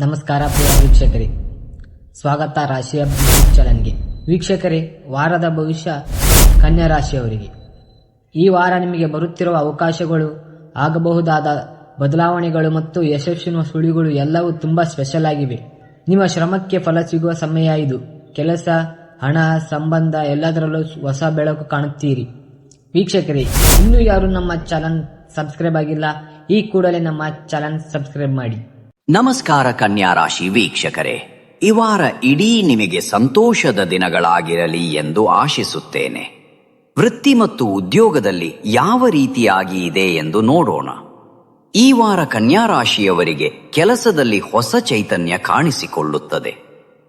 ನಮಸ್ಕಾರ ಪ್ರಿಯ ವೀಕ್ಷಕರೇ. ಸ್ವಾಗತ ರಾಶಿಯ ಚಲನ್ಗೆ ವೀಕ್ಷಕರೇ, ವಾರದ ಭವಿಷ್ಯ ಕನ್ಯಾ ರಾಶಿಯವರಿಗೆ. ಈ ವಾರ ನಿಮಗೆ ಬರುತ್ತಿರುವ ಅವಕಾಶಗಳು, ಆಗಬಹುದಾದ ಬದಲಾವಣೆಗಳು ಮತ್ತು ಯಶಸ್ಸಿನ ಸುಳಿಗಳು ಎಲ್ಲವೂ ತುಂಬಾ ಸ್ಪೆಷಲ್ ಆಗಿವೆ. ನಿಮ್ಮ ಶ್ರಮಕ್ಕೆ ಫಲ ಸಿಗುವ ಸಮಯ ಇದು. ಕೆಲಸ, ಹಣ, ಸಂಬಂಧ ಎಲ್ಲದರಲ್ಲೂ ಹೊಸ ಬೆಳಕು ಕಾಣುತ್ತೀರಿ. ವೀಕ್ಷಕರೇ, ಇನ್ನೂ ಯಾರು ನಮ್ಮ ಚಾನಲ್ ಸಬ್ಸ್ಕ್ರೈಬ್ ಆಗಿಲ್ಲ, ಈ ಕೂಡಲೇ ನಮ್ಮ ಚಾನಲ್ ಸಬ್ಸ್ಕ್ರೈಬ್ ಮಾಡಿ. ನಮಸ್ಕಾರ ಕನ್ಯಾ ರಾಶಿ ವೀಕ್ಷಕರೇ ಈ ವಾರ ಇಡೀ ನಿಮಗೆ ಸಂತೋಷದ ದಿನಗಳಾಗಿರಲಿ ಎಂದು ಆಶಿಸುತ್ತೇನೆ. ವೃತ್ತಿ ಮತ್ತು ಉದ್ಯೋಗದಲ್ಲಿ ಯಾವ ರೀತಿಯಾಗಿ ಇದೆ ಎಂದು ನೋಡೋಣ. ಈ ವಾರ ಕನ್ಯಾ ರಾಶಿಯವರಿಗೆ ಕೆಲಸದಲ್ಲಿ ಹೊಸ ಚೈತನ್ಯ ಕಾಣಿಸಿಕೊಳ್ಳುತ್ತದೆ.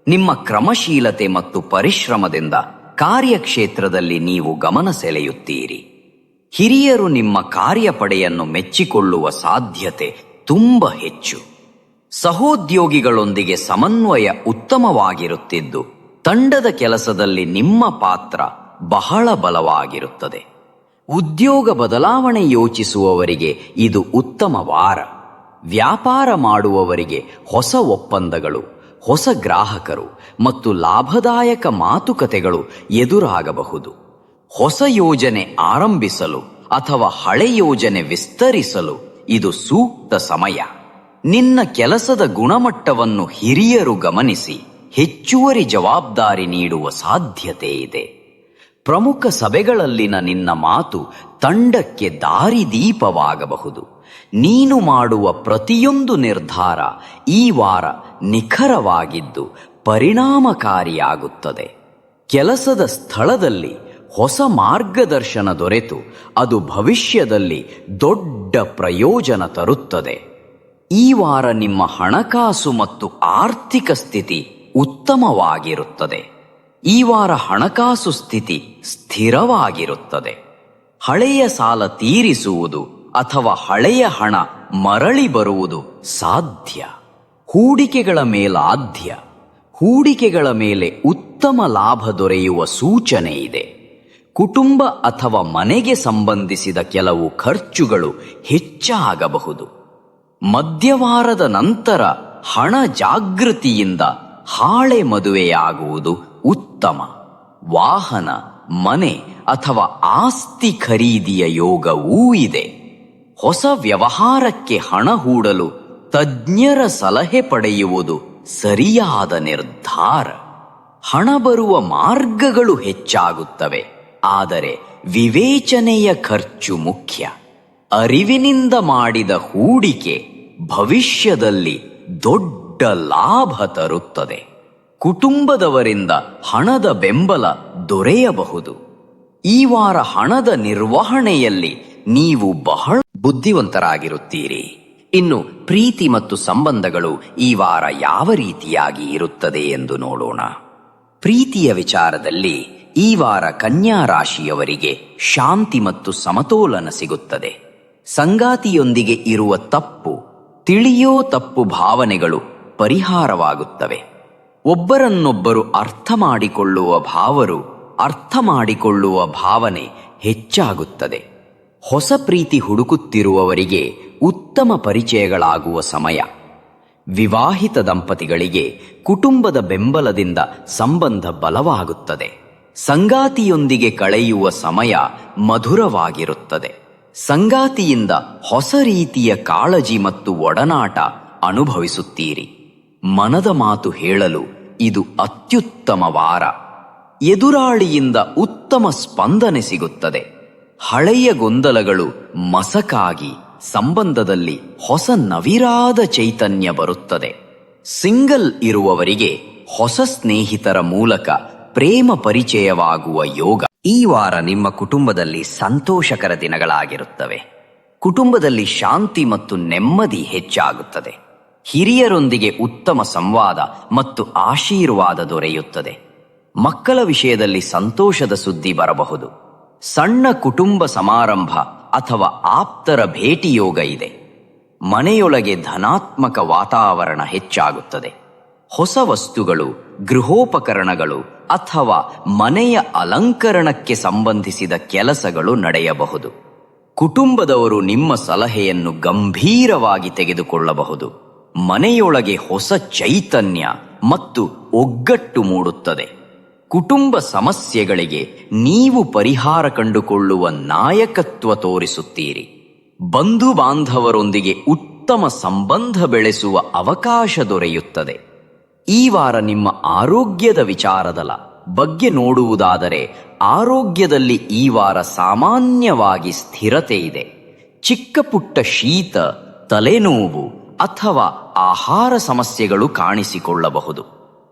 ನಿಮ್ಮ ಕ್ರಮಶೀಲತೆ ಮತ್ತು ಪರಿಶ್ರಮದಿಂದ ಕಾರ್ಯಕ್ಷೇತ್ರದಲ್ಲಿ ನೀವು ಗಮನ ಸೆಳೆಯುತ್ತೀರಿ. ಹಿರಿಯರು ನಿಮ್ಮ ಕಾರ್ಯಪಡೆಯನ್ನು ಮೆಚ್ಚಿಕೊಳ್ಳುವ ಸಾಧ್ಯತೆ ತುಂಬ ಹೆಚ್ಚು. ಸಹೋದ್ಯೋಗಿಗಳೊಂದಿಗೆ ಸಮನ್ವಯ ಉತ್ತಮವಾಗಿರುತ್ತಿದ್ದು, ತಂಡದ ಕೆಲಸದಲ್ಲಿ ನಿಮ್ಮ ಪಾತ್ರ ಬಹಳ ಬಲವಾಗಿರುತ್ತದೆ. ಉದ್ಯೋಗ ಬದಲಾವಣೆ ಯೋಚಿಸುವವರಿಗೆ ಇದು ಉತ್ತಮ ವಾರ. ವ್ಯಾಪಾರ ಮಾಡುವವರಿಗೆ ಹೊಸ ಒಪ್ಪಂದಗಳು, ಹೊಸ ಗ್ರಾಹಕರು ಮತ್ತು ಲಾಭದಾಯಕ ಮಾತುಕತೆಗಳು ಎದುರಾಗಬಹುದು. ಹೊಸ ಯೋಜನೆ ಆರಂಭಿಸಲು ಅಥವಾ ಹಳೆ ಯೋಜನೆ ವಿಸ್ತರಿಸಲು ಇದು ಸೂಕ್ತ ಸಮಯ. ನಿನ್ನ ಕೆಲಸದ ಗುಣಮಟ್ಟವನ್ನು ಹಿರಿಯರು ಗಮನಿಸಿ, ಹೆಚ್ಚುವರಿ ಜವಾಬ್ದಾರಿ ನೀಡುವ ಸಾಧ್ಯತೆ ಇದೆ. ಪ್ರಮುಖ ಸಭೆಗಳಲ್ಲಿನ ನಿನ್ನ ಮಾತು ತಂಡಕ್ಕೆ ದಾರಿದೀಪವಾಗಬಹುದು ನೀನು ಮಾಡುವ ಪ್ರತಿಯೊಂದು ನಿರ್ಧಾರ ಈ ವಾರ ನಿಖರವಾಗಿದ್ದು ಪರಿಣಾಮಕಾರಿಯಾಗುತ್ತದೆ. ಕೆಲಸದ ಸ್ಥಳದಲ್ಲಿ ಹೊಸ ಮಾರ್ಗದರ್ಶನ ದೊರೆತು, ಅದು ಭವಿಷ್ಯದಲ್ಲಿ ದೊಡ್ಡ ಪ್ರಯೋಜನ ತರುತ್ತದೆ. ಈ ವಾರ ನಿಮ್ಮ ಹಣಕಾಸು ಮತ್ತು ಆರ್ಥಿಕ ಸ್ಥಿತಿ ಉತ್ತಮವಾಗಿರುತ್ತದೆ. ಈ ವಾರ ಹಣಕಾಸು ಸ್ಥಿತಿ ಸ್ಥಿರವಾಗಿರುತ್ತದೆ. ಹಳೆಯ ಸಾಲ ತೀರಿಸುವುದು ಅಥವಾ ಹಳೆಯ ಹಣ ಮರಳಿ ಬರುವುದು ಸಾಧ್ಯ. ಹೂಡಿಕೆಗಳ ಮೇಲಾದ್ಯ ಹೂಡಿಕೆಗಳ ಮೇಲೆ ಉತ್ತಮ ಲಾಭ ದೊರೆಯುವ ಸೂಚನೆ ಇದೆ. ಕುಟುಂಬ ಅಥವಾ ಮನೆಗೆ ಸಂಬಂಧಿಸಿದ ಕೆಲವು ಖರ್ಚುಗಳು ಹೆಚ್ಚಾಗಬಹುದು. ಮಧ್ಯವಾರದ ನಂತರ ಹಣ ಜಾಗೃತಿಯಿಂದ ಹಾಳೆ ಮದುವೆಯಾಗುವುದು ಉತ್ತಮ. ವಾಹನ, ಮನೆ ಅಥವಾ ಆಸ್ತಿ ಖರೀದಿಯ ಯೋಗವೂ ಇದೆ. ಹೊಸ ವ್ಯವಹಾರಕ್ಕೆ ಹಣ ಹೂಡಲು ತಜ್ಞರ ಸಲಹೆ ಪಡೆಯುವುದು ಸರಿಯಾದ ನಿರ್ಧಾರ. ಹಣ ಬರುವ ಮಾರ್ಗಗಳು ಹೆಚ್ಚಾಗುತ್ತವೆ, ಆದರೆ ವಿವೇಚನೆಯ ಖರ್ಚು ಮುಖ್ಯ. ಅರಿವಿನಿಂದ ಮಾಡಿದ ಹೂಡಿಕೆ ಭವಿಷ್ಯದಲ್ಲಿ ದೊಡ್ಡ ಲಾಭ ತರುತ್ತದೆ. ಕುಟುಂಬದವರಿಂದ ಹಣದ ಬೆಂಬಲ ದೊರೆಯಬಹುದು. ಈ ವಾರ ಹಣದ ನಿರ್ವಹಣೆಯಲ್ಲಿ ನೀವು ಬಹಳ ಬುದ್ಧಿವಂತರಾಗಿರುತ್ತೀರಿ. ಇನ್ನು ಪ್ರೀತಿ ಮತ್ತು ಸಂಬಂಧಗಳು ಈ ವಾರ ಯಾವ ರೀತಿಯಾಗಿ ಇರುತ್ತದೆ ಎಂದು ನೋಡೋಣ. ಪ್ರೀತಿಯ ವಿಚಾರದಲ್ಲಿ ಈ ವಾರ ಕನ್ಯಾ ರಾಶಿಯವರಿಗೆ ಶಾಂತಿ ಮತ್ತು ಸಮತೋಲನ ಸಿಗುತ್ತದೆ. ಸಂಗಾತಿಯೊಂದಿಗೆ ಇರುವ ತಪ್ಪು ತಿಳಿಯೋ ತಪ್ಪು ಭಾವನೆಗಳು ಪರಿಹಾರವಾಗುತ್ತವೆ. ಒಬ್ಬರನ್ನೊಬ್ಬರು ಅರ್ಥ ಮಾಡಿಕೊಳ್ಳುವ ಭಾವರು ಅರ್ಥ ಮಾಡಿಕೊಳ್ಳುವ ಭಾವನೆ ಹೆಚ್ಚಾಗುತ್ತದೆ. ಹೊಸ ಪ್ರೀತಿ ಹುಡುಕುತ್ತಿರುವವರಿಗೆ ಉತ್ತಮ ಪರಿಚಯಗಳಾಗುವ ಸಮಯ. ವಿವಾಹಿತ ದಂಪತಿಗಳಿಗೆ ಕುಟುಂಬದ ಬೆಂಬಲದಿಂದ ಸಂಬಂಧ ಬಲವಾಗುತ್ತದೆ. ಸಂಗಾತಿಯೊಂದಿಗೆ ಕಳೆಯುವ ಸಮಯ ಮಧುರವಾಗಿರುತ್ತದೆ. ಸಂಗಾತಿಯಿಂದ ಹೊಸ ರೀತಿಯ ಕಾಳಜಿ ಮತ್ತು ಒಡನಾಟ ಅನುಭವಿಸುತ್ತೀರಿ. ಮನದ ಮಾತು ಹೇಳಲು ಇದು ಅತ್ಯುತ್ತಮ ವಾರ. ಎದುರಾಳಿಯಿಂದ ಉತ್ತಮ ಸ್ಪಂದನೆ ಸಿಗುತ್ತದೆ. ಹಳೆಯ ಗೊಂದಲಗಳು ಮಸಕಾಗಿ ಸಂಬಂಧದಲ್ಲಿ ಹೊಸ ನವಿರಾದ ಚೈತನ್ಯ ಬರುತ್ತದೆ. ಸಿಂಗಲ್ ಇರುವವರಿಗೆ ಹೊಸ ಸ್ನೇಹಿತರ ಮೂಲಕ ಪ್ರೇಮ ಪರಿಚಯವಾಗುವ ಯೋಗ. ಈ ವಾರ ನಿಮ್ಮ ಕುಟುಂಬದಲ್ಲಿ ಸಂತೋಷಕರ ದಿನಗಳಾಗಿರುತ್ತವೆ. ಕುಟುಂಬದಲ್ಲಿ ಶಾಂತಿ ಮತ್ತು ನೆಮ್ಮದಿ ಹೆಚ್ಚಾಗುತ್ತದೆ. ಹಿರಿಯರೊಂದಿಗೆ ಉತ್ತಮ ಸಂವಾದ ಮತ್ತು ಆಶೀರ್ವಾದ ದೊರೆಯುತ್ತದೆ. ಮಕ್ಕಳ ವಿಷಯದಲ್ಲಿ ಸಂತೋಷದ ಸುದ್ದಿ ಬರಬಹುದು. ಸಣ್ಣ ಕುಟುಂಬ ಸಮಾರಂಭ ಅಥವಾ ಆಪ್ತರ ಭೇಟಿಯೋಗ ಇದೆ. ಮನೆಯೊಳಗೆ ಧನಾತ್ಮಕ ವಾತಾವರಣ ಹೆಚ್ಚಾಗುತ್ತದೆ. ಹೊಸ ವಸ್ತುಗಳು, ಗೃಹೋಪಕರಣಗಳು ಅಥವಾ ಮನೆಯ ಅಲಂಕರಣಕ್ಕೆ ಸಂಬಂಧಿಸಿದ ಕೆಲಸಗಳು ನಡೆಯಬಹುದು. ಕುಟುಂಬದವರು ನಿಮ್ಮ ಸಲಹೆಯನ್ನು ಗಂಭೀರವಾಗಿ ತೆಗೆದುಕೊಳ್ಳಬಹುದು. ಮನೆಯೊಳಗೆ ಹೊಸ ಚೈತನ್ಯ ಮತ್ತು ಒಗ್ಗಟ್ಟು ಮೂಡುತ್ತದೆ. ಕುಟುಂಬ ಸಮಸ್ಯೆಗಳಿಗೆ ನೀವು ಪರಿಹಾರ ಕಂಡುಕೊಳ್ಳುವ ನಾಯಕತ್ವ ತೋರಿಸುತ್ತೀರಿ. ಬಂಧು ಬಾಂಧವರೊಂದಿಗೆ ಉತ್ತಮ ಸಂಬಂಧ ಬೆಳೆಸುವ ಅವಕಾಶ ದೊರೆಯುತ್ತದೆ. ಈ ವಾರ ನಿಮ್ಮ ಆರೋಗ್ಯದ ವಿಚಾರದಲ ಬಗ್ಗೆ ನೋಡುವುದಾದರೆ ಆರೋಗ್ಯದಲ್ಲಿ ಈ ವಾರ ಸಾಮಾನ್ಯವಾಗಿ ಸ್ಥಿರತೆ ಇದೆ. ಚಿಕ್ಕ ಪುಟ್ಟ ಶೀತ, ತಲೆನೋವು ಅಥವಾ ಆಹಾರ ಸಮಸ್ಯೆಗಳು ಕಾಣಿಸಿಕೊಳ್ಳಬಹುದು.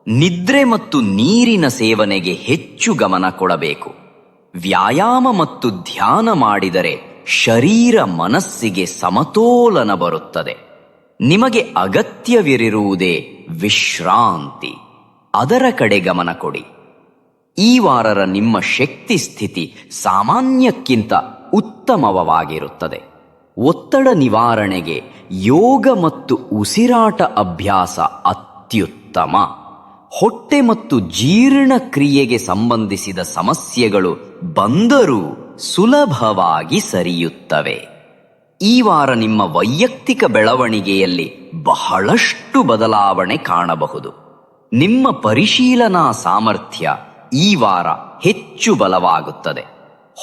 ನಿದ್ರೆ ಮತ್ತು ನೀರಿನ ಸೇವನೆಗೆ ಹೆಚ್ಚು ಗಮನ ಕೊಡಬೇಕು. ವ್ಯಾಯಾಮ ಮತ್ತು ಧ್ಯಾನ ಮಾಡಿದರೆ ಶರೀರ ಮನಸ್ಸಿಗೆ ಸಮತೋಲನ ಬರುತ್ತದೆ. ನಿಮಗೆ ಅಗತ್ಯವಿರಿರುವುದೇ ವಿಶ್ರಾಂತಿ. ಅದರ ಕಡೆ ಗಮನ ಕೊಡಿ. ಈ ವಾರರ ನಿಮ್ಮ ಶಕ್ತಿ ಸ್ಥಿತಿ ಸಾಮಾನ್ಯಕ್ಕಿಂತ ಉತ್ತಮವಾಗಿರುತ್ತದೆ. ಒತ್ತಡ ನಿವಾರಣೆಗೆ ಯೋಗ ಮತ್ತು ಉಸಿರಾಟ ಅಭ್ಯಾಸ ಅತ್ಯುತ್ತಮ. ಹೊಟ್ಟೆ ಮತ್ತು ಜೀರ್ಣಕ್ರಿಯೆಗೆ ಸಂಬಂಧಿಸಿದ ಸಮಸ್ಯೆಗಳು ಬಂದರೂ ಸುಲಭವಾಗಿ ಸರಿಯುತ್ತವೆ. ಈ ವಾರ ನಿಮ್ಮ ವೈಯಕ್ತಿಕ ಬೆಳವಣಿಗೆಯಲ್ಲಿ ಬಹಳಷ್ಟು ಬದಲಾವಣೆ ಕಾಣಬಹುದು. ನಿಮ್ಮ ಪರಿಶೀಲನಾ ಸಾಮರ್ಥ್ಯ ಈ ವಾರ ಹೆಚ್ಚು ಬಲವಾಗುತ್ತದೆ.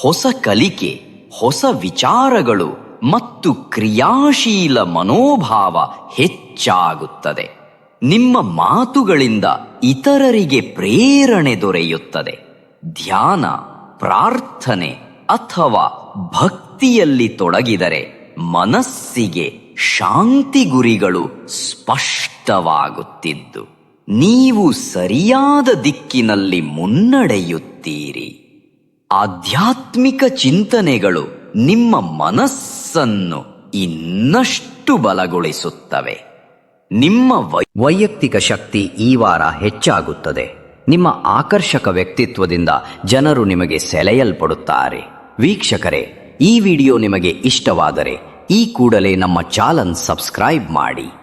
ಹೊಸ ಕಲಿಕೆ, ಹೊಸ ವಿಚಾರಗಳು ಮತ್ತು ಕ್ರಿಯಾಶೀಲ ಮನೋಭಾವ ಹೆಚ್ಚಾಗುತ್ತದೆ. ನಿಮ್ಮ ಮಾತುಗಳಿಂದ ಇತರರಿಗೆ ಪ್ರೇರಣೆ ದೊರೆಯುತ್ತದೆ. ಧ್ಯಾನ, ಪ್ರಾರ್ಥನೆ ಅಥವಾ ಭಕ್ತಿಯಲ್ಲಿ ತೊಡಗಿದರೆ ಮನಸ್ಸಿಗೆ ಶಾಂತಿ ಗುರಿಗಳು ಸ್ಪಷ್ಟವಾಗುತ್ತಿದ್ದು, ನೀವು ಸರಿಯಾದ ದಿಕ್ಕಿನಲ್ಲಿ ಮುನ್ನಡೆಯುತ್ತೀರಿ. ಆಧ್ಯಾತ್ಮಿಕ ಚಿಂತನೆಗಳು ನಿಮ್ಮ ಮನಸ್ಸನ್ನು ಇನ್ನಷ್ಟು ಬಲಗೊಳಿಸುತ್ತವೆ. ನಿಮ್ಮ ವೈಯಕ್ತಿಕ ಶಕ್ತಿ ಈ ವಾರ ಹೆಚ್ಚಾಗುತ್ತದೆ. ನಿಮ್ಮ ಆಕರ್ಷಕ ವ್ಯಕ್ತಿತ್ವದಿಂದ ಜನರು ನಿಮಗೆ ಸೆಳೆಯಲ್ಪಡುತ್ತಾರೆ. ವೀಕ್ಷಕರೇ ಈ ವಿಡಿಯೋ ನಿಮಗೆ ಇಷ್ಟವಾದರೆ ಈ ಕೂಡಲೇ ನಮ್ಮ ಚಾನಲ್ ಸಬ್ಸ್ಕ್ರೈಬ್ ಮಾಡಿ.